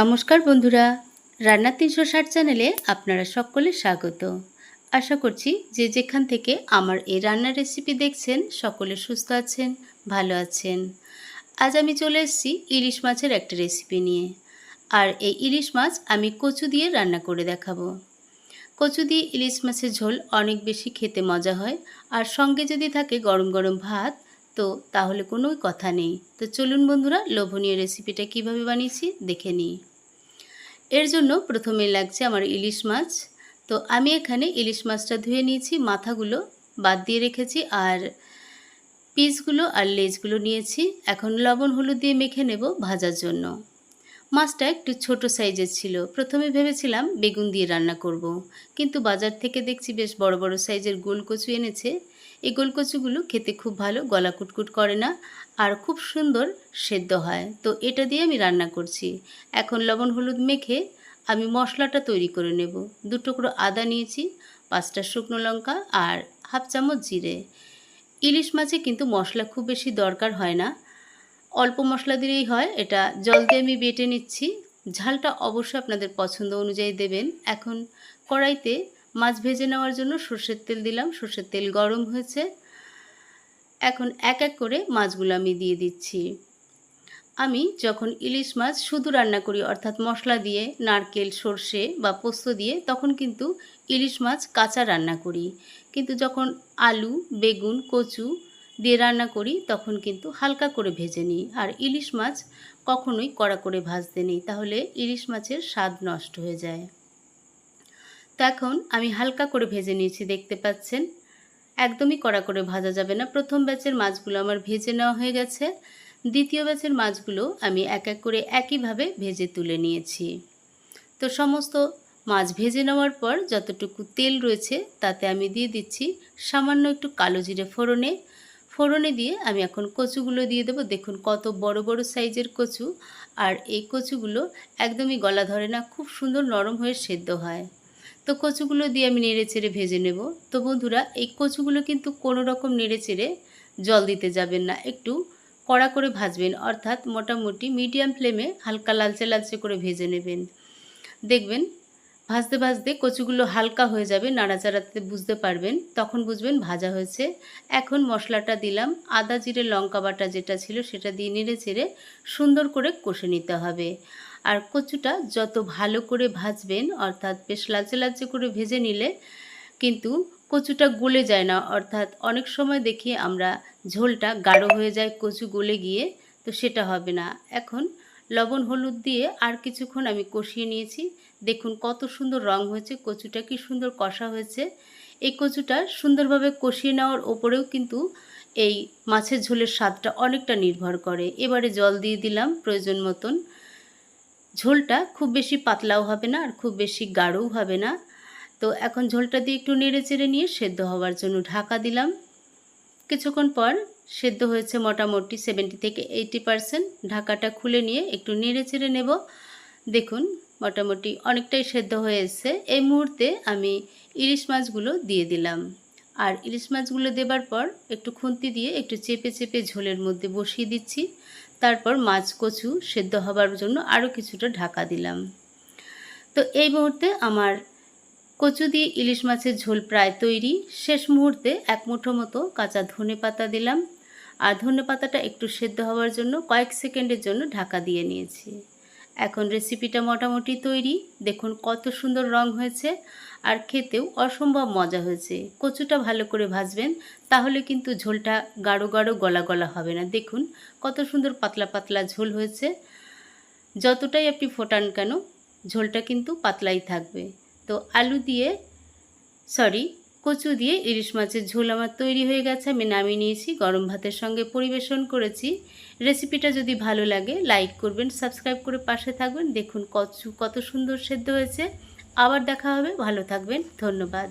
নমস্কার বন্ধুরা, রান্না তিনশো ষাট চ্যানেলে আপনারা সকলে স্বাগত। আশা করছি যে যেখান থেকে আমার এই রান্নার রেসিপি দেখছেন, সকলে সুস্থ আছেন, ভালো আছেন। আজ আমি চলে এসেছি ইলিশ মাছের একটা রেসিপি নিয়ে। আর এই ইলিশ মাছ আমি কচু দিয়ে রান্না করে দেখাবো। কচু দিয়ে ইলিশ মাছের ঝোল অনেক বেশি খেতে মজা হয়, আর সঙ্গে যদি থাকে গরম গরম ভাত তো তাহলে কোনো কথা নেই। তো চলুন বন্ধুরা, লোভনীয় রেসিপিটা কীভাবে বানিয়েছি দেখে নিই। এর জন্য প্রথমে লাগছে আমার ইলিশ মাছ। তো আমি এখানে ইলিশ মাছটা ধুয়ে নিয়েছি, মাথাগুলো বাদ দিয়ে রেখেছি, আর পিসগুলো আর লেজগুলো নিয়েছি। এখন লবণ, হলুদ দিয়ে মেখে নেব ভাজার জন্য। মাছটা একটু ছোট সাইজের ছিল। প্রথমে ভেবেছিলাম বেগুন দিয়ে রান্না করব। কিন্তু বাজার থেকে দেখছি বেশ বড় বড় সাইজের গোল কচু এনেছে। এই গোল কচুগুলো খেতে খুব ভালো, গলা কুটকুট করে না আর খুব সুন্দর সেদ্ধ হয়। তো এটা দিয়ে আমি রান্না করছি। এখন লবণ হলুদ মেখে আমি মশলাটা তৈরি করে নেব। দু টুকরো আদা নিয়েছি, পাঁচটা শুকনো লঙ্কা আর হাফ চামচ জিরে। ইলিশ মাছে কিন্তু মশলা খুব বেশি দরকার হয় না। অল্প মশলা দিলেই হয়, এটা জল দিয়ে আমি বেটে নিচ্ছি। ঝালটা অবশ্যই আপনাদের পছন্দ অনুযায়ী দেবেন। এখন কড়াইতে মাছ ভেজে নেওয়ার জন্য সর্ষের তেল দিলাম, সর্ষের তেল গরম হয়েছে। এখন এক এক করে মাছগুলো আমি দিয়ে দিচ্ছি। আমি যখন ইলিশ মাছ শুধু রান্না করি, অর্থাৎ মশলা দিয়ে, নারকেল, সর্ষে বা পোস্ত দিয়ে, তখন কিন্তু ইলিশ মাছ কাঁচা রান্না করি। কিন্তু যখন আলু, বেগুন, কচু দিয়ে রান্না করি, তখন কিন্তু হালকা করে ভেজে নিই। আর ইলিশ মাছ কখনোই কড়া করে ভাজতে নেই, তাহলে ইলিশ মাছের স্বাদ নষ্ট হয়ে যায়। তো এখন আমি হালকা করে ভেজে নিয়েছি, দেখতে পাচ্ছেন? একদমই কড়া করে ভাজা যাবে না। প্রথম ব্যাচের মাছগুলো আমার ভেজে নেওয়া হয়ে গেছে। দ্বিতীয় ব্যাচের মাছগুলো আমি এক এক করে একইভাবে ভেজে তুলে নিয়েছি। তো সমস্ত মাছ ভেজে নেওয়ার পর যতটুকু তেল রয়েছে, তাতে আমি দিয়ে দিচ্ছি সামান্য একটু কালো জিরে ফোড়নে ফোড়নে দিয়ে আমি এখন কচুগুলো দিয়ে দেবো। দেখুন কত বড় বড় সাইজের কচু। আর এই কচুগুলো একদমই গলা ধরে না, খুব সুন্দর নরম হয়ে সেদ্ধ হয়। তো কচুগুলো দিয়ে আমি নেড়ে চেড়ে ভেজে নেব। তো বন্ধুরা, এই কচুগুলো কিন্তু কোনো রকম নেড়ে চেড়ে জল দিতে যাবেন না। একটু কড়া করে ভাজবেন, অর্থাৎ মোটামুটি মিডিয়াম ফ্লেমে হালকা লালচে লালচে করে ভেজে নেবেন। দেখবেন ভাজতে ভাজতে কচুগুলো হালকা হয়ে যাবে, নাড়াচাড়াতে বুঝতে পারবেন। তখন বুঝবেন ভাজা হয়েছে। এখন মশলাটা দিলাম। আদা, জিরে, লঙ্কা বাটা যেটা ছিল সেটা দিয়ে নেড়ে চেড়ে সুন্দর করে কষে নিতে হবে। আর কচুটা যত ভালো করে ভাজবেন, অর্থাৎ বেশ লাচে লাচে করে ভেজে নিলে কিন্তু কচুটা গলে যায় না। অর্থাৎ অনেক সময় দেখি আমরা ঝোলটা গাঢ় হয়ে যায় কচু গলে গিয়ে, তো সেটা হবে না। এখন লবণ, হলুদ দিয়ে আর কিছুক্ষণ আমি কষিয়ে নিয়েছি। দেখুন কত সুন্দর রং হয়েছে, কচুটা কি সুন্দর কষা হয়েছে। এই কচুটা সুন্দরভাবে কষিয়ে নেওয়ার ওপরেও কিন্তু এই মাছের ঝোলের স্বাদটা অনেকটা নির্ভর করে। এবারে জল দিয়ে দিলাম প্রয়োজন মতন। ঝোলটা খুব বেশি পাতলাও হবে না আর খুব বেশি গাঢ়ও হবে না। তো এখন ঝোলটা দিয়ে একটু নেড়ে চেড়ে নিয়ে সেদ্ধ হওয়ার জন্য ঢাকা দিলাম। কিছুক্ষণ পর সেদ্ধ হয়েছে মোটামুটি সেভেন্টি থেকে এইটি পারসেন্ট ঢাকাটা খুলে নিয়ে একটু নেড়ে চেড়ে নেব। দেখুন, মোটামুটি অনেকটাই সেদ্ধ হয়ে এই মুহূর্তে আমি ইলিশ মাছগুলো দিয়ে দিলাম। আর ইলিশ মাছগুলো দেবার পর একটু খুন্তি দিয়ে একটু চেপে চেপে ঝোলের মধ্যে বসিয়ে দিচ্ছি। তারপর মাছ কচু সেদ্ধ হবার জন্য আরও কিছুটা ঢাকা দিলাম। তো এই মুহূর্তে আমার কচু দিয়ে ইলিশ মাছের ঝোল প্রায় তৈরি। শেষ মুহূর্তে এক মুঠো মতো কাঁচা ধনে পাতা দিলাম। আর ধনে পাতাটা একটু সেদ্ধ হওয়ার জন্য কয়েক সেকেন্ডের জন্য ঢাকা দিয়ে নিয়েছি। এখন রেসিপিটা মোটামুটি তৈরি। দেখুন কত সুন্দর রং হয়েছে। আর খেতেও অসম্ভব মজা হয়েছে। কচুটা ভালো করে ভাজবেন, তাহলে কিন্তু ঝোলটা গাঢ় গাঢ় গলা গলা হবে না। দেখুন কত সুন্দর পাতলা পাতলা ঝোল হয়েছে। যতটাই আপনি ফোটান কেন, ঝোলটা কিন্তু পাতলাই থাকবে। তো আলু দিয়ে সরি কচু দিয়ে ইলিশ মাছের ঝোল আমার তৈরি হয়ে গেছে। আমি নামিয়ে নিয়েছি, গরম ভাতের সঙ্গে পরিবেশন করেছি। রেসিপিটা যদি ভালো লাগে লাইক করবেন সাবস্ক্রাইব করে পাশে থাকবেন। দেখুন কচু কত সুন্দর সেদ্ধ হয়েছে। আবার দেখা হবে, ভালো থাকবেন, ধন্যবাদ।